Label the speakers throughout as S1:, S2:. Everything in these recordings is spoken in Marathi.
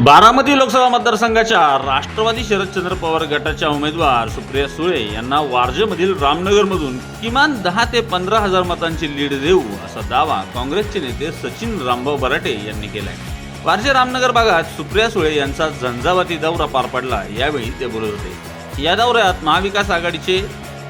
S1: बारामती लोकसभा मतदारसंघाच्या राष्ट्रवादी शरदचंद्र पवार गटाच्या उमेदवार सुप्रिया सुळे यांना वारजेमधील रामनगरमधून किमान दहा ते पंधरा हजार मतांची लीड देऊ असा दावा काँग्रेसचे नेते सचिन रामभाऊ बराटे यांनी केलाय. वारजे रामनगर भागात सुप्रिया सुळे यांचा झंझावाती दौरा पार पडला यावेळी ते बोलत होते. या दौऱ्यात महाविकास आघाडीचे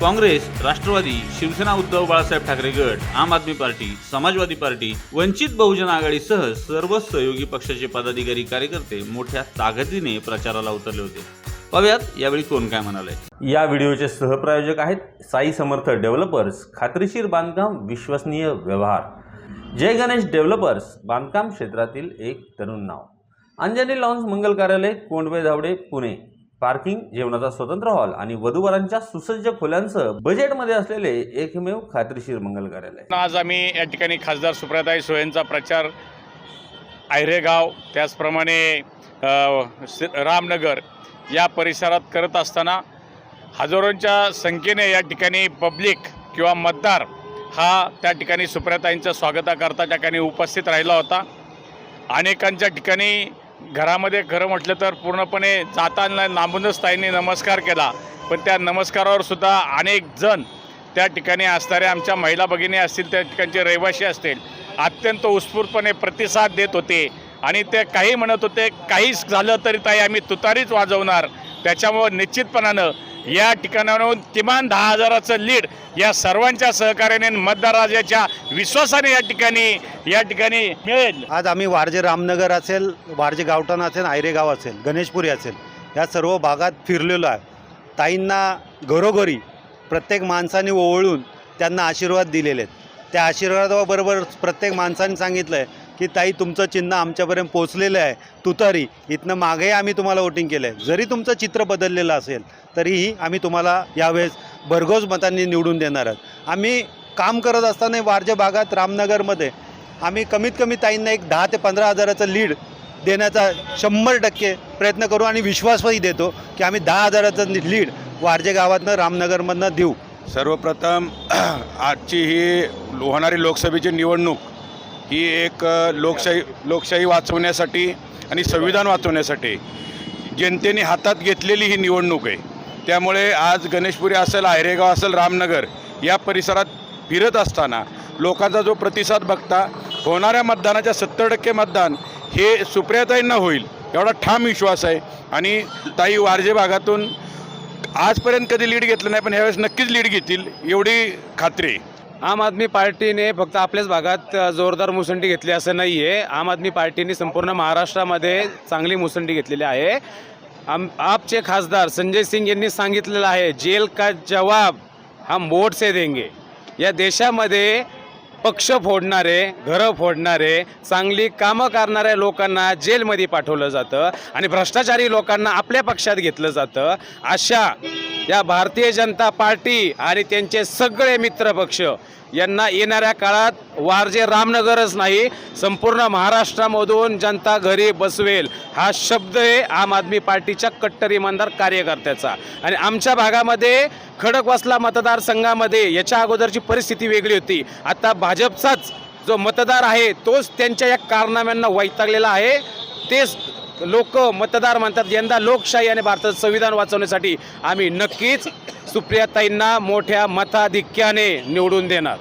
S1: काँग्रेस राष्ट्रवादी शिवसेना उद्धव बाळासाहेब ठाकरे गट आम आदमी पार्टी समाजवादी पार्टी वंचित बहुजन आघाडीसह सर्व सहयोगी पक्षाचे पदाधिकारी कार्यकर्ते मोठ्या ताकदीने प्रचाराला उतरले होते. पाहूयात यावेळी कोण काय म्हणाले या व्हिडिओचे सहप्रायोजक आहेत साई समर्थ डेव्हलपर्स खात्रीशीर बांधकाम विश्वसनीय व्यवहार. जय गणेश डेव्हलपर्स बांधकाम क्षेत्रातील एक तरुण नाव. अंजनी लॉन्स मंगल कार्यालय कोंडवे धावडे पुणे. पार्किंग जेवणाचा स्वतंत्र हॉल आणि वधूवरांच्या सुसज्ज खोल्यांचं बजेटमध्ये असलेले एकमेव खात्रीशीर मंगल कार्यालय
S2: आज आम्ही या ठिकाणी खासदार सुप्रियाताई सुळेंचा प्रचार आयरेगाव त्याचप्रमाणे रामनगर या परिसरात करत असताना हजारोंच्या संख्येने या ठिकाणी पब्लिक किंवा मतदार हा त्या ठिकाणी सुप्रियाताईंच्या स्वागताकरता त्या ठिकाणी उपस्थित राहिला होता. अनेकांच्या ठिकाणी घरामध्ये खरं म्हटलं तर पूर्णपणे जाताना लांबूनच ताईंनी नमस्कार केला. पण त्या नमस्कारावर सुद्धा अनेक जण त्या ठिकाणी असणाऱ्या आमच्या महिला भगिनी असतील त्या ठिकाणचे रहिवासी असतील अत्यंत उत्स्फूर्तपणे प्रतिसाद देत होते. आणि ते काही म्हणत होते काहीच झालं तरी ताई आम्ही तुतारीच वाजवणार. त्याच्यामुळं निश्चितपणानं या ठिकाणावरून किमान दहा हजाराचं लीड या सर्वांच्या सहकार्याने मतदाराच्या विश्वासाने या ठिकाणी या ठिकाणी मिळेल.
S3: आज आम्ही वारजे रामनगर असेल वारजे गावठाण असेल आयरेगाव असेल गणेशपुरी असेल या सर्व भागात फिरलेलो आहे. ताईंना घरोघरी प्रत्येक माणसाने ओवळून त्यांना आशीर्वाद दिलेले आहेत. त्या आशीर्वादाबरोबर प्रत्येक माणसाने सांगितलं आहे की ताई तुमचं चिन्ह आमच्यापर्यंत पोचलेलं आहे. तुतारी इथनं मागेही आम्ही तुम्हाला वोटिंग केलं आहे जरी तुमचं चित्र बदललेलं असेल तरीही आम्ही तुम्हाला यावेळेस भरघोस मतांनी निवडून देणार आहोत. आम्ही काम करत असताना वारजे भागात रामनगरमध्ये आम्ही कमीत कमी ताईंना एक दहा ते पंधरा हजाराचं लीड देण्याचा शंभर टक्के प्रयत्न करू आणि विश्वासही देतो की आम्ही दहा हजाराचं लीड वारजे गावातनं रामनगरमधनं देऊ.
S4: सर्वप्रथम आजची ही होणारी लोकसभेची निवडणूक ही एक लोकशाही लोकशाही वाचवण्यासाठी आणि संविधान वाचवण्यासाठी जनतेने हातात घेतलेली ही निवडणूक आहे. त्यामुळे आज गणेशपुरी असेल आयरेगाव असेल रामनगर या परिसरात फिरत असताना लोकांचा जो प्रतिसाद बघता होणाऱ्या मतदानाच्या सत्तर टक्के मतदान हे सुप्रियाताईंना होईल एवढा ठाम विश्वास आहे. आणि ताई वारजे भागातून आजपर्यंत कधी लीड घेतलं नाही पण ह्यावेळेस नक्कीच लीड घेतील एवढी खात्री आहे.
S5: आम आदमी पार्टीने फक्त आपल्याच भागात जोरदार मुसंडी घेतली असं नाही आहे आम आदमी पार्टीने संपूर्ण महाराष्ट्रामध्ये चांगली मुसंडी घेतलेली आहे. आम आपचे खासदार संजय सिंग यांनी सांगितलेलं आहे जेल का जवाब हम वोट से देंगे. या देशामध्ये पक्ष फोडणारे घरं फोडणारे चांगली कामं करणाऱ्या लोकांना जेलमध्ये पाठवलं जातं आणि भ्रष्टाचारी लोकांना आपल्या पक्षात घेतलं जातं. अशा या भारतीय जनता पार्टी आणि त्यांचे सगळे मित्रपक्ष यांना येणाऱ्या काळात वारजे रामनगरच नाही संपूर्ण महाराष्ट्रामधून जनता घरी बसवेल. हा शब्द आहे आम आदमी पार्टीच्या कट्टर इमानदार कार्यकर्त्याचा. आणि आमच्या भागामध्ये खडकवासला मतदारसंघामध्ये याच्या अगोदरची परिस्थिती वेगळी होती. आता भाजपचाच जो मतदार आहे तोच त्यांच्या या कारनाम्यांना वैतागलेला आहे. तेच लोक मतदार म्हणतात यंदा लोकशाही आणि भारताचं संविधान वाचवण्यासाठी आम्ही नक्कीच सुप्रियाताईंना मोठ्या मताधिक्याने निवडून देणार.